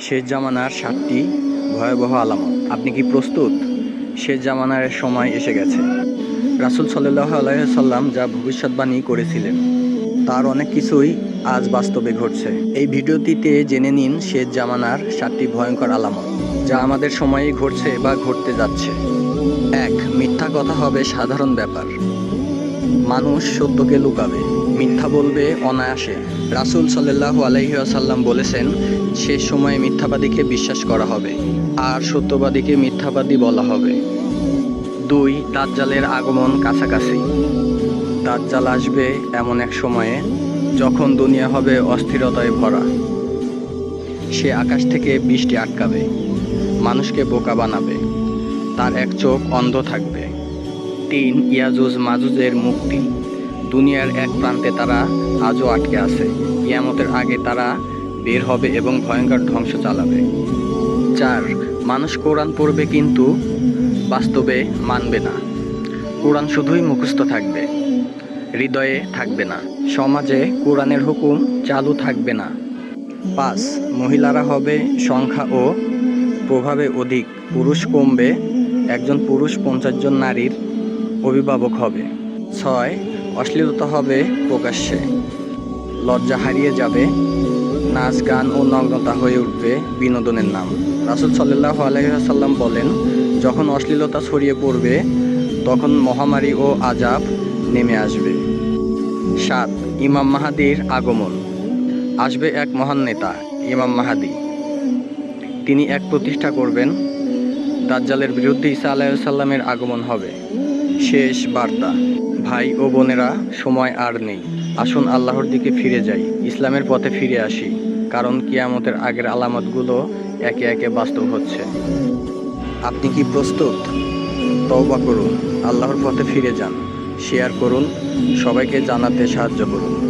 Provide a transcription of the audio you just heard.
শেষ জামানার সাতটি ভয়াবহ আলামত। আপনি কি প্রস্তুত? শেষ জামানার সময় এসে গেছে। রাসুল সাল্লাহ আলাইসাল্লাম যা ভবিষ্যৎবাণী করেছিলেন, তার অনেক কিছুই আজ বাস্তবে ঘটছে। এই ভিডিওটিতে জেনে নিন শেষ জামানার সাতটি ভয়ঙ্কর আলামত, যা আমাদের সময়েই ঘটছে বা ঘটতে যাচ্ছে। এক, মিথ্যা কথা হবে সাধারণ ব্যাপার। মানুষ সত্যকে লুকাবে। মিথ্যা বলবে অনায়াসে। রাসুল সাল্লাহ আলহিহাসাল্লাম বলেছেন শেষ সময়ে মিথ্যাবাদীকে বিশ্বাস করা হবে, আর সত্যবাদীকে মিথ্যাবাদী বলা হবে। দুই, দাজ্জালের আগমন কাছাকাছি। দাজ্জাল আসবে এমন এক সময়ে যখন দুনিয়া হবে অস্থিরতায় ভরা। সে আকাশ থেকে বৃষ্টি আটকাবে, মানুষকে বোকা বানাবে, তার এক চোখ অন্ধ থাকবে। তিন ইয়াজুজ মাজুজের মুক্তি। দুনিয়ার এক প্রান্তে তারা আজও আটকে আছে। ইয়ামতের আগে তারা বের হবে এবং ভয়ঙ্কর ধ্বংস চালাবে। চার, মানুষ কোরআন পড়বে কিন্তু বাস্তবে মানবে না। কোরআন শুধুই মুখস্থ থাকবে, হৃদয়ে থাকবে না। সমাজে কোরআনের হুকুম চালু থাকবে না। পাঁচ, মহিলারা হবে সংখ্যা ও প্রভাবে অধিক। পুরুষ কমবে, একজন পুরুষ পঞ্চাশ জন নারীর অভিভাবক হবে। ছয় অশ্লীলতা হবে প্রকাশ্যে। লজ্জা হারিয়ে যাবে, নাচ, গান ও নগ্নতা হয়ে উঠবে বিনোদনের নাম। রাসুল সাল্লাহ আলহিহাসাল্লাম বলেন, যখন অশ্লীলতা ছড়িয়ে পড়বে, তখন মহামারী ও আজাব নেমে আসবে। সাত, ইমাম মাহাদির আগমন। আসবে এক মহান নেতা, ইমাম মাহাদি। তিনি এক প্রতিষ্ঠা করবেন দাজ্জালের বিরুদ্ধে ঈসা আলাইসাল্লামের আগমন হবে। শেষ বার্তা। ভাই ও বোনেরা, সময় আর নেই। আসুন আল্লাহর দিকে ফিরে যাই। ইসলামের পথে ফিরে আসি, কারণ কিয়ামতের আগের আলামতগুলো একে একে বাস্তব হচ্ছে। আপনি কি প্রস্তুত? তওবা করুন, আল্লাহর পথে ফিরে যান। শেয়ার করুন, সবাইকে জানাতে সাহায্য করুন।